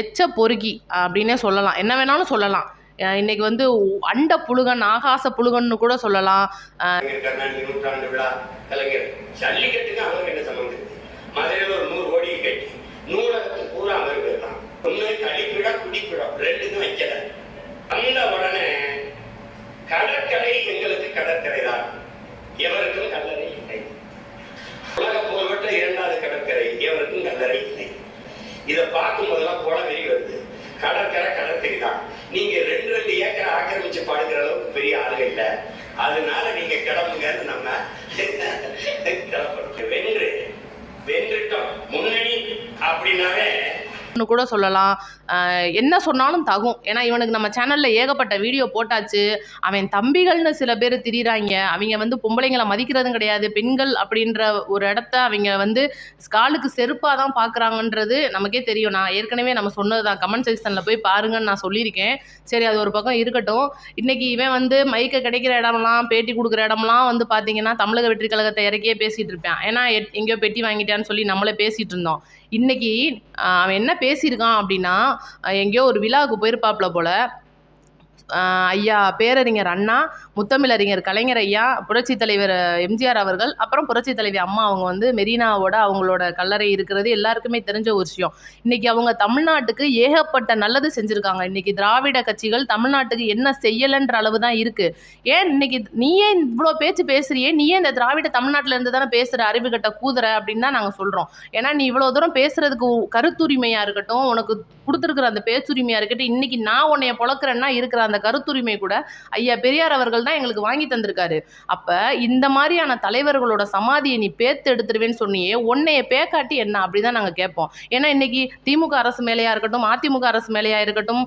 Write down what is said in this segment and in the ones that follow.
எச்ச பொறுக்கி அப்படின்னே சொல்லலாம். என்ன வேணாலும் சொல்லலாம். இன்னைக்கு வந்து அண்ட புழுகன் ஆகாச புழுகன்னு கூட சொல்லலாம். நூற்றாண்டு விழா கலைஞர் ஜல்லிக்கட்டுக்கு என்ன சம்பந்தம் மதுரையில் ஒரு நூறு கோடி கட்டி நூலகத்துக்கு பூரா அவருக்கு தான் கழிப்பிடம் குடிப்பிடம் ரெண்டுக்கும் வைக்கல. உடனே கடற்கரை எங்களுக்கு கடற்கரை தான் எவருக்கும் கல்லறை இல்லை உலக புகழ்பெற்ற இரண்டாவது கடற்கரை எவருக்கும் கல்லறை இல்லை இதை பார்க்கும் போதெல்லாம் போல வெறி வருது. கடற்கரை கடற்கரை தான் நீங்க ரெண்டு ரெண்டு ஏக்கர் ஆக்கிரமிச்சு பாடுகிற அளவுக்கு பெரிய ஆளுங்க இல்ல. அதனால நீங்க கிளம்புங்கன்னு நம்ம கிளம்பணும். வென்று வென்றுட்டோம். முன்னணி அப்படின்னாவே ன்னு கூட சொல்லலாம். என்ன சொன்னாலும் தகும். ஏன்னா இவனுக்கு நம்ம சேனலில் ஏகப்பட்ட வீடியோ போட்டாச்சு. அவன் தம்பிகள்னு சில பேர் திரியிறாங்க. அவங்க வந்து பொம்பளைங்களை மதிக்கிறதும் கிடையாது. பெண்கள் அப்படின்ற ஒரு இடத்த அவங்க வந்து காலுக்கு செருப்பாக தான் பார்க்குறாங்கன்றது நமக்கே தெரியும். நான் ஏற்கனவே நம்ம சொன்னது தான் கமெண்ட் செக்ஷனில் போய் பாருங்கன்னு நான் சொல்லியிருக்கேன். சரி அது ஒரு பக்கம் இருக்கட்டும். இன்றைக்கி இவன் வந்து மைக்க கிடைக்கிற இடம்லாம் பேட்டி கொடுக்குற இடம்லாம் வந்து பார்த்தீங்கன்னா தமிழக வெற்றி கழகத்தை இறக்கியே பேசிகிட்டு இருப்பேன். ஏன்னா எட்- எங்கேயோ பெட்டி வாங்கிட்டான்னு சொல்லி நம்மளே பேசிகிட்டு இருந்தோம். இன்றைக்கி அவன் என்ன பேசியிருக்கான் அப்படின்னா எங்கேயோ ஒரு விழாவுக்கு போயிருப்பாப்புல போல. ஐயா பேரறிஞர் அண்ணா முத்தமிழறிஞர் கலைஞர் ஐயா புரட்சி தலைவர் எம்ஜிஆர் அவர்கள் அப்புறம் புரட்சி தலைவி அம்மா அவங்க வந்து மெரினாவோட அவங்களோட கல்லறை இருக்கிறது எல்லாருக்குமே தெரிஞ்ச ஒரு விஷயம். இன்னைக்கு அவங்க தமிழ்நாட்டுக்கு ஏகப்பட்ட நல்லது செஞ்சுருக்காங்க. இன்னைக்கு திராவிட கட்சிகள் தமிழ்நாட்டுக்கு என்ன செய்யலைன்ற அளவு தான் இருக்கு. ஏன் இன்னைக்கு நீயே இவ்வளோ பேச்சு பேசுறியே? நீயே இந்த திராவிட தமிழ்நாட்டில் இருந்து தானே பேசுகிற அறிவு கட்ட கூதுற அப்படின்னு தான் நாங்கள் சொல்கிறோம் ஏன்னா நீ இவ்வளோ தூரம் பேசுறதுக்கு கருத்துரிமையா கருத்துரிமையாக இருக்கட்டும் உனக்கு கொடுத்துருக்குற அந்த பேச்சுரிமையாக இருக்கட்டும் இன்னைக்கு நான் உன்னைய பொழக்கிறேன்னா இருக்கிற அந்த கருத்துரிமை கூட ஐயா பெரியார் அவர்கள் தான் எங்களுக்கு வாங்கி தந்திருக்காரு. அப்போ இந்த மாதிரியான தலைவர்களோட சமாதியை நீ பேத்து எடுத்துருவேன்னு சொன்னியே உன்னைய பேக்காட்டி என்ன? அப்படி தான் நாங்கள் கேட்போம். ஏன்னா இன்னைக்கு திமுக அரசு மேலேயா இருக்கட்டும் அதிமுக அரசு மேலேயா இருக்கட்டும்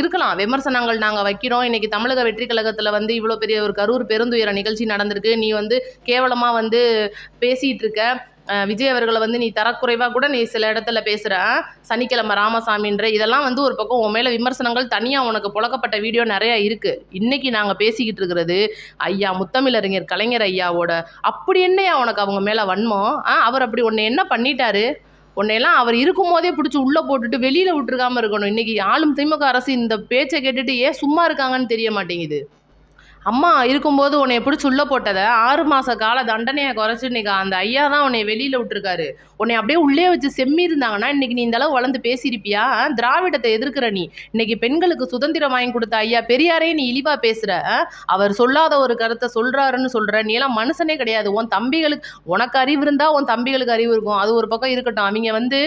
இருக்கலாம். விமர்சனங்கள் நாங்கள் வைக்கிறோம். இன்னைக்கு தமிழக வெற்றி கழகத்தில் வந்து இவ்வளோ பெரிய ஒரு கரூர் பெருந்துயர நிகழ்ச்சி நடந்திருக்கு. நீ வந்து கேவலமாக வந்து பேசிகிட்டு இருக்க. விஜய் அவர்களை வந்து நீ தரக்குறைவாக கூட நீ சில இடத்துல பேசுகிற சனிக்கிழமை ராமசாமின்ற இதெல்லாம் வந்து ஒரு பக்கம் உன் மேலே விமர்சனங்கள் தனியாக உனக்கு புழக்கப்பட்ட வீடியோ நிறையா இருக்குது இன்றைக்கி நாங்கள் பேசிக்கிட்டு இருக்கிறது ஐயா முத்தமிழறிஞர் கலைஞர் ஐயாவோட. அப்படி என்னையா உனக்கு அவங்க மேலே வன்மம்? ஆ அவர் அப்படி உன்னை என்ன பண்ணிட்டாரு? உன்னையெல்லாம் அவர் இருக்கும்போதே பிடிச்சி உள்ளே போட்டுட்டு வெளியில் விட்டுருக்காம இருக்கணும். இன்னைக்கு ஆளும் திமுக அரசு இந்த பேச்சை கேட்டுட்டு ஏன் சும்மா இருக்காங்கன்னு தெரிய மாட்டேங்குது. அம்மா இருக்கும்போது உன்னை பிடிச்சி உள்ளே போட்டதை? ஆறு மாத கால தண்டனையை குறைச்சி இன்னைக்கு அந்த ஐயா தான் உன்னை வெளியில் விட்டுருக்காரு. உன்னை அப்படியே உள்ளே வச்சு செம்மி இருந்தாங்கன்னா இன்னைக்கு நீ இந்தளவு வளர்ந்து பேசியிருப்பியா? திராவிடத்தை எதிர்க்கிற நீ. இன்னைக்கு பெண்களுக்கு சுதந்திரம் வாங்கி கொடுத்த ஐயா பெரியாரே நீ இழிவாக பேசுகிற அவர் சொல்லாத ஒரு கருத்தை சொல்கிறாருன்னு சொல்கிற நீ எல்லாம் மனுஷனே கிடையாது. உன் தம்பிகளுக்கு உனக்கு அறிவு இருந்தால் உன் தம்பிகளுக்கு அறிவு இருக்கும். அது ஒரு பக்கம் இருக்கட்டும். அவங்க வந்து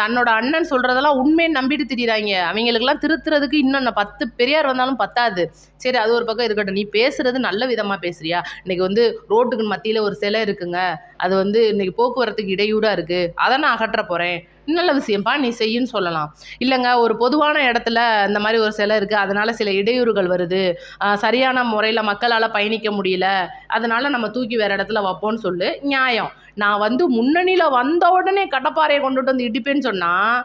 தன்னோட அண்ணன் சொல்கிறதெல்லாம் உண்மையை நம்பிட்டு திரியிறாங்க. அவங்களுக்கெல்லாம் திருத்துறதுக்கு இன்னும் பத்து பெரியார் வந்தாலும் பத்தாது. சரி அது ஒரு பக்கம் இருக்கட்டும். நீ பேசுறது நல்ல விதமாக பேசுறியா? இன்னைக்கு வந்து ரோட்டுக்கு மத்தியில் ஒரு சிலை இருக்குங்க. அது வந்து இன்னைக்கு போக்குவரத்துக்கு இடையூறாக இருக்கு. அதை நான் அகற்ற போகிறேன் நல்ல விஷயம்ப்பா நீ செய்யுன்னு சொல்லலாம். இல்லைங்க ஒரு பொதுவான இடத்துல இந்த மாதிரி ஒரு சிலை இருக்குது அதனால் சில இடையூறுகள் வருது. சரியான முறையில் மக்களால் பயணிக்க முடியல. அதனால் நம்ம தூக்கி வேறு இடத்துல வைப்போம்னு சொல்லு. நியாயம். நான் வந்து முன்னணியில் வந்த உடனே கடப்பாறையை கொண்டுட்டு வந்து இடிப்பேன்னு சொன்னால்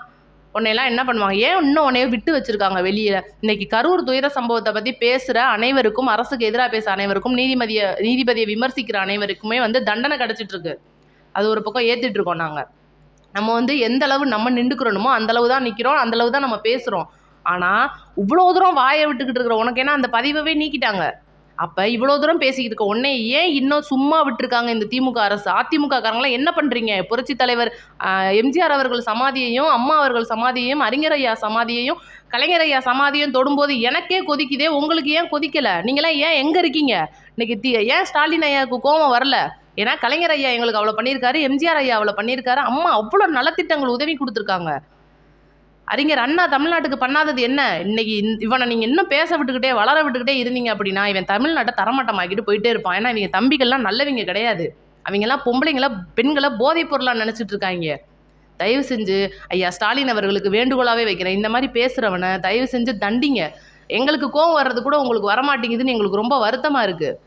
உன்னையெல்லாம் என்ன பண்ணுவாங்க? ஏன் இன்னும் உன்னைய விட்டு வச்சிருக்காங்க வெளியில? இன்னைக்கு கரூர் துயர சம்பவத்தை பத்தி பேசுற அனைவருக்கும் அரசுக்கு எதிராக பேச அனைவருக்கும் நீதிமதிய நீதிபதியை விமர்சிக்கிற அனைவருக்குமே வந்து தண்டனை கிடைச்சிட்டு இருக்கு அது ஒரு பக்கம் ஏத்திட்டு இருக்கோம் நாங்க. நம்ம வந்து எந்த அளவு நம்ம நின்றுக்கிறோமோ அந்த அளவு தான் நிற்கிறோம் அந்த அளவு தான் நம்ம பேசுகிறோம் ஆனால் இவ்வளோ தூரம் வாயை விட்டுக்கிட்டு இருக்கிற உனக்கு ஏன்னா அந்த பதிவவே நீக்கிட்டாங்க. அப்போ இவ்வளோ தூரம் பேசிக்கிட்டு இருக்க உடனே ஏன் இன்னும் சும்மா விட்டுருக்காங்க இந்த திமுக அரசு? அதிமுக காரங்களாம் என்ன பண்ணுறீங்க புரட்சி தலைவர் எம்ஜிஆர் அவர்கள் சமாதியையும் அம்மா அவர்கள் சமாதியையும் அறிஞர் ஐயா சமாதியையும் கலைஞர் ஐயா சமாதியும் தொடும்போது எனக்கே கொதிக்குதே உங்களுக்கு ஏன் கொதிக்கலை? நீங்களாம் ஏன் எங்கே இருக்கீங்க? இன்னைக்கு தி ஏன் ஸ்டாலின் ஐயாவுக்கு கோபம் வரல? ஏன்னா கலைஞர் ஐயா எங்களுக்கு அவ்வளோ பண்ணியிருக்காரு எம்ஜிஆர் ஐயா அவ்வளோ பண்ணியிருக்காரு அம்மா அவ்வளோ நலத்திட்டங்கள் உதவி கொடுத்துருக்காங்க. அறிஞர் அண்ணா தமிழ்நாட்டுக்கு பண்ணாதது என்ன? இன்னைக்கு இந் இவனை நீங்கள் இன்னும் பேச விட்டுக்கிட்டே வளர விட்டுக்கிட்டே இருந்தீங்க அப்படின்னா இவன் தமிழ்நாட்டை தரமட்டமாக்கிட்டு போயிட்டே இருப்பான். ஏன்னா இவங்க தம்பிகள்லாம் நல்லவங்க கிடையாது. அவங்கெல்லாம் பொம்பளைங்களா பெண்களை போதைப் பொருளாக நினச்சிட்டு இருக்காங்க. தயவு செஞ்சு ஐயா ஸ்டாலின் அவர்களுக்கு வேண்டுகோளாகவே வைக்கிறேன். இந்த மாதிரி பேசுகிறவனை தயவு செஞ்சு தண்டிங்க. எங்களுக்கு கோவம் வர்றது கூட உங்களுக்கு வரமாட்டேங்குதுன்னு எங்களுக்கு ரொம்ப வருத்தமாக இருக்குது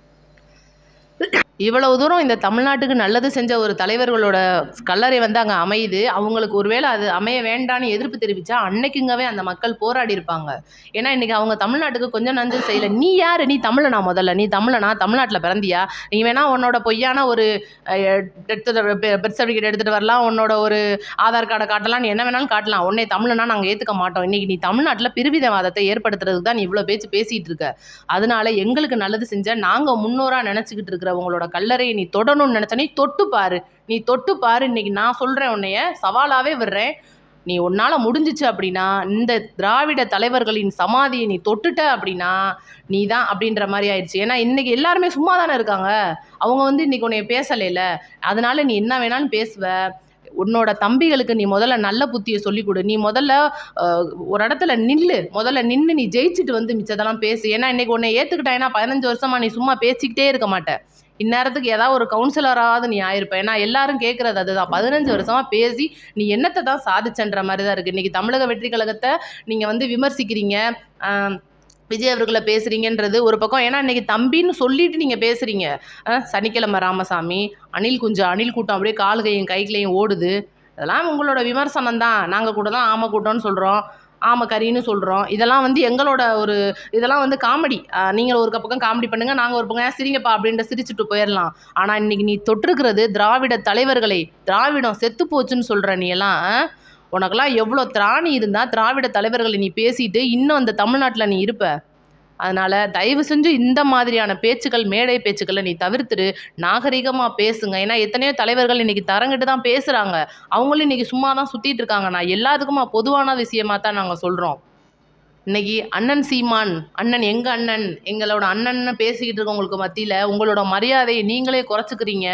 இவ்வளவு தூரம் இந்த தமிழ்நாட்டுக்கு நல்லது செஞ்ச ஒரு தலைவர்களோட கல்லறை வந்து அங்கே அமையுது. அவங்களுக்கு ஒருவேளை அது அமைய வேண்டான்னு எதிர்ப்பு தெரிவித்தா அன்னைக்குங்கவே அந்த மக்கள் போராடி இருப்பாங்க. ஏன்னா இன்றைக்கி அவங்க தமிழ்நாட்டுக்கு கொஞ்சம் நஞ்சு செய்யலை. நீ யார்? நீ தமிழனா முதல்ல? நீ தமிழனா? தமிழ்நாட்டில் பிறந்தியா? நீ வேணா உன்னோட பொய்யான ஒரு எடுத்துகிட்டு பர்த் சர்டிஃபிகேட் எடுத்துகிட்டு வரலாம். உன்னோட ஒரு ஆதார் கார்டை காட்டலாம். நீ என்ன வேணாலும் காட்டலாம். உன்னை தமிழனா நாங்கள் ஏற்றுக்க மாட்டோம். இன்றைக்கி நீ தமிழ்நாட்டில் பிரிவிதவாதத்தை ஏற்படுத்துறதுக்கு தான் நீ இவ்வளோ பேச்சு பேசிகிட்டு இருக்க. அதனால எங்களுக்கு நல்லது செஞ்ச நாங்கள் முன்னோராக நினச்சிக்கிட்டு இருக்கிறவங்களோட கல்லறையை நீ தொடணும்னு நினச்சா நீ தொட்டு பாரு. நீ தொட்டு பாரு. இன்னைக்கு நான் சொல்கிறேன் உன்னைய சவாலாகவே விடுறேன். நீ உன்னால் முடிஞ்சிச்சு அப்படின்னா இந்த திராவிட தலைவர்களின் சமாதியை நீ தொட்டுட்ட அப்படின்னா நீ தான் அப்படின்ற மாதிரி ஆயிடுச்சு. ஏன்னா இன்றைக்கி எல்லாருமே சும்மா தானே இருக்காங்க. அவங்க வந்து இன்னைக்கு உன்னைய பேசலைல அதனால் நீ என்ன வேணாலும் பேசுவ. உன்னோட தம்பிகளுக்கு நீ முதல்ல நல்ல புத்தியை சொல்லிக் கொடு நீ முதல்ல ஒரு இடத்துல நில்லு. முதல்ல நின்று நீ ஜெயிச்சுட்டு வந்து மிச்சதெல்லாம் பேசு. ஏன்னா இன்றைக்கி உன்னை ஏற்றுக்கிட்டாங்கன்னா பதினஞ்சு வருஷமாக நீ சும்மா பேசிக்கிட்டே இருக்க மாட்டேன் இந்நேரத்துக்கு ஏதாவது ஒரு கவுன்சிலராவது நீ ஆயிருப்ப. ஏன்னா எல்லாரும் கேட்குறது அதுதான். பதினஞ்சு வருஷமாக பேசி நீ என்னத்தை தான் சாதிச்சன்ற மாதிரி தான் இருக்குது இன்றைக்கி தமிழக வெற்றி கழகத்தை நீங்கள் வந்து விமர்சிக்கிறீங்க. விஜய் அவர்களை பேசுகிறீங்கன்றது ஒரு பக்கம். ஏன்னா இன்றைக்கி தம்பின்னு சொல்லிட்டு நீங்கள் பேசுகிறீங்க சனிக்கிழமை ராமசாமி அணில் குஞ்சம் அணில் கூட்டம் அப்படியே கால்கையும் கைகளையும் ஓடுது. அதெல்லாம் உங்களோட விமர்சனம் தான். நாங்கள் கூட தான் ஆமை கூட்டம்னு சொல்கிறோம் ஆம கறின்னு சொல்கிறோம் இதெல்லாம் வந்து எங்களோட ஒரு இதெல்லாம் வந்து காமெடி. நீங்கள் ஒரு பக்கம் காமெடி பண்ணுங்கள் நாங்கள் ஒரு பக்கம் சிரிங்கப்பா அப்படின்ட்டு சிரிச்சுட்டு போயிடலாம் ஆனால் இன்றைக்கி நீ தொட்டிருக்கிறது திராவிட தலைவர்களை திராவிடம் செத்து போச்சுன்னு சொல்கிற நீ எல்லாம் உனக்கெல்லாம் எவ்வளோ திராணி இருந்தால் திராவிட தலைவர்களை நீ பேசிட்டு இன்னும் அந்த தமிழ்நாட்டில் நீ இருப்ப. அதனால் தயவு செஞ்சு இந்த மாதிரியான பேச்சுக்கள் மேடை பேச்சுக்களை நீ தவிர்த்துட்டு நாகரிகமாக பேசுங்க. ஏன்னா எத்தனையோ தலைவர்கள் இன்றைக்கி தரங்கிட்டு தான் பேசுகிறாங்க அவங்களும் இன்றைக்கி சும்மா தான் சுற்றிட்டு இருக்காங்க. நான் எல்லாத்துக்குமா பொதுவான விஷயமா தான் நாங்கள் சொல்கிறோம் இன்னைக்கு அண்ணன் சீமான் அண்ணன் எங்கள் அண்ணன் எங்களோட அண்ணன்னு பேசிக்கிட்டு இருக்கவங்களுக்கு மத்தியில் உங்களோட மரியாதையை நீங்களே குறைச்சிக்கிறீங்க.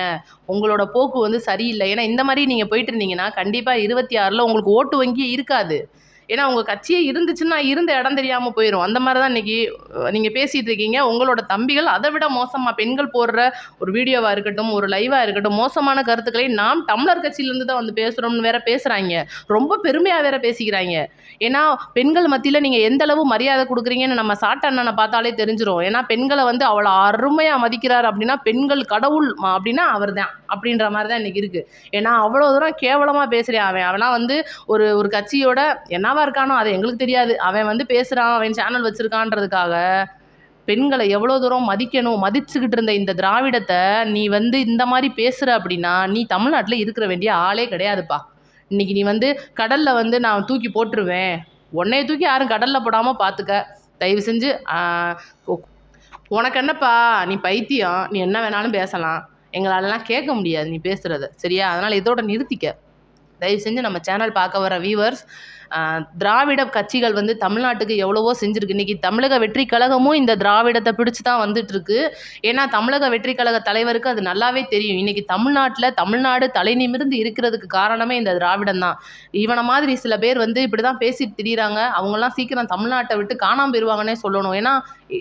உங்களோட போக்கு வந்து சரியில்லை. ஏன்னா இந்த மாதிரி நீங்கள் போயிட்டு இருந்தீங்கன்னா கண்டிப்பாக இருபத்தி ஆறில் உங்களுக்கு ஓட்டு வங்கி இருக்காது. ஏன்னா உங்கள் கட்சியே இருந்துச்சுன்னா இருந்த இடம் தெரியாமல் போயிடும் அந்த மாதிரி தான் இன்றைக்கி நீங்கள் பேசிகிட்டு இருக்கீங்க. உங்களோட தம்பிகள் அதை விட மோசமாக பெண்கள் போடுற ஒரு வீடியோவாக இருக்கட்டும் ஒரு லைவாக இருக்கட்டும் மோசமான கருத்துக்களை நாம் தமிழர் கட்சியிலேருந்து தான் வந்து பேசுகிறோம்னு வேற பேசுகிறாங்க ரொம்ப பெருமையாக வேற பேசிக்கிறாங்க. ஏன்னா பெண்கள் மத்தியில் நீங்கள் எந்த அளவு மரியாதை கொடுக்குறீங்கன்னு நம்ம சாட்ட அண்ணனை பார்த்தாலே தெரிஞ்சிடும் ஏன்னா பெண்களை வந்து அவ்வளோ அருமையாக மதிக்கிறார் அப்படின்னா பெண்கள் கடவுள் அப்படின்னா அவர் தான் அப்படின்ற மாதிரி தான் இன்றைக்கி இருக்குது ஏன்னா அவ்வளோ தூரம் கேவலமாக பேசுகிறேன் அவன். அவனா வந்து ஒரு ஒரு கட்சியோட என்னவா இருக்கானோ அது எங்களுக்கு தெரியாது. அவன் வந்து பேசுகிறான் அவன் சேனல் வச்சுருக்கான்றதுக்காக. பெண்களை எவ்வளோ தூரம் மதிக்கணும் மதிச்சுக்கிட்டு இருந்த இந்த திராவிடத்தை நீ வந்து இந்த மாதிரி பேசுகிற அப்படின்னா நீ தமிழ்நாட்டில் இருக்கிற வேண்டிய ஆளே கிடையாதுப்பா. இன்னைக்கு நீ வந்து கடலில் வந்து நான் தூக்கி போட்டுருவேன். உன்னைய தூக்கி யாரும் கடலில் போடாமல் பார்த்துக்க தயவு செஞ்சு உனக்கு என்னப்பா? நீ பைத்தியம். நீ என்ன வேணாலும் பேசலாம். எங்களாலலாம் கேட்க முடியாது நீ பேசுகிறத சரியா? அதனால் இதோட நிறுத்திக்க. தயவு செஞ்சு நம்ம சேனல் பார்க்க வர வியூவர்ஸ் திராவிட கட்சிகள் வந்து தமிழ்நாட்டுக்கு எவ்வளவோ செஞ்சுருக்கு. இன்றைக்கி தமிழக வெற்றி கழகமும் இந்த திராவிடத்தை பிடிச்சு தான் வந்துட்டுருக்கு. ஏன்னா தமிழக வெற்றி கழக தலைவருக்கு அது நல்லாவே தெரியும். இன்றைக்கி தமிழ்நாட்டில் தமிழ்நாடு தலை நிமிர்ந்து இருக்கிறதுக்கு காரணமே இந்த திராவிடம் தான். இவனை மாதிரி சில பேர் வந்து இப்படி தான் பேசிட்டு திரியிறாங்க. அவங்கெல்லாம் சீக்கிரம் தமிழ்நாட்டை விட்டு காணாமல் போயிடுவாங்கன்னே சொல்லணும். ஏன்னா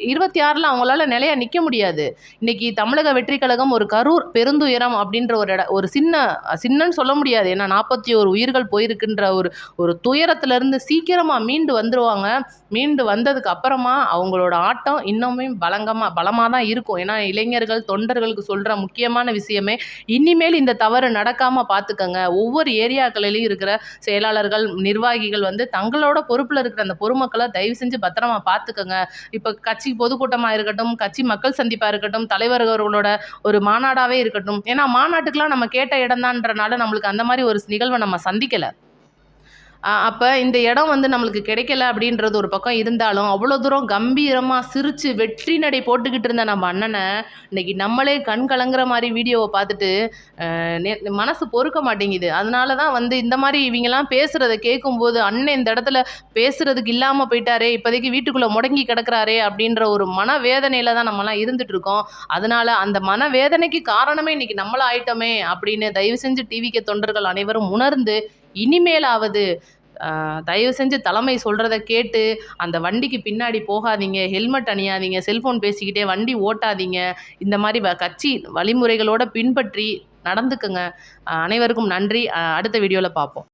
இருபத்தி ஆறில் அவங்களால நிலையா நிற்க முடியாது. இன்னைக்கு தமிழக வெற்றி கழகம் ஒரு கரூர் பெருந்துயரம் அப்படின்ற ஒரு இட ஒரு சின்ன சின்னன்னு சொல்ல முடியாது. ஏன்னா நாற்பத்தி ஒரு உயிர்கள் போயிருக்குன்ற ஒரு ஒரு துயரத்துலேருந்து சீக்கிரமாக மீண்டு வந்துருவாங்க. மீண்டு வந்ததுக்கு அப்புறமா அவங்களோட ஆட்டம் இன்னுமே பலங்கமாக பலமாக தான் இருக்கும். ஏன்னா இளைஞர்கள் தொண்டர்களுக்கு சொல்கிற முக்கியமான விஷயமே இனிமேல் இந்த தவறு நடக்காமல் பார்த்துக்கங்க ஒவ்வொரு ஏரியாக்களிலும் இருக்கிற செயலாளர்கள் நிர்வாகிகள் வந்து தங்களோட பொறுப்பில் இருக்கிற அந்த பொதுமக்களை தயவு செஞ்சு பத்திரமா பார்த்துக்கங்க இப்போ கட்சி பொதுக்கூட்டமாக இருக்கட்டும் கட்சி மக்கள் சந்திப்பாக இருக்கட்டும் தலைவர்களோட ஒரு மாநாடாகவே இருக்கட்டும். ஏன்னா மாநாட்டுக்கெலாம் நம்ம கேட்ட இடம்தான்றனால நம்மளுக்கு அந்த மாதிரி ஒரு நிகழ்வை நம்ம சந்திக்கலை. அப்போ இந்த இடம் வந்து நம்மளுக்கு கிடைக்கல அப்படின்றது ஒரு பக்கம் இருந்தாலும் அவ்வளோ தூரம் கம்பீரமாக சிரித்து வெற்றி நடை போட்டுக்கிட்டு இருந்த நம்ம அண்ணனை இன்றைக்கி நம்மளே கண் கலங்குற மாதிரி வீடியோவை பார்த்துட்டு மனசு பொறுக்க மாட்டேங்குது. அதனால தான் வந்து இந்த மாதிரி இவங்கெல்லாம் பேசுகிறத கேட்கும்போது அண்ணன் இந்த இடத்துல பேசுகிறதுக்கு இல்லாமல் போயிட்டாரே இப்போதைக்கு வீட்டுக்குள்ளே முடங்கி கிடக்கிறாரே அப்படின்ற ஒரு மனவேதனையில் தான் நம்மலாம் இருந்துகிட்ருக்கோம் அதனால் அந்த மனவேதனைக்கு காரணமே இன்றைக்கி நம்மளாக ஆயிட்டோமே அப்படின்னு தயவு செஞ்சு டிவிக்கு தொண்டர்கள் அனைவரும் உணர்ந்து இனிமேலாவது தயவு செஞ்சு தலைமை சொல்கிறத கேட்டு அந்த வண்டிக்கு பின்னாடி போகாதீங்க ஹெல்மெட் அணியாதீங்க செல்ஃபோன் பேசிக்கிட்டே வண்டி ஓட்டாதீங்க இந்த மாதிரி வ- கட்சி வழிமுறைகளோட பின்பற்றி நடந்துக்குங்க. அனைவருக்கும் நன்றி. அடுத்த வீடியோவில் பார்ப்போம்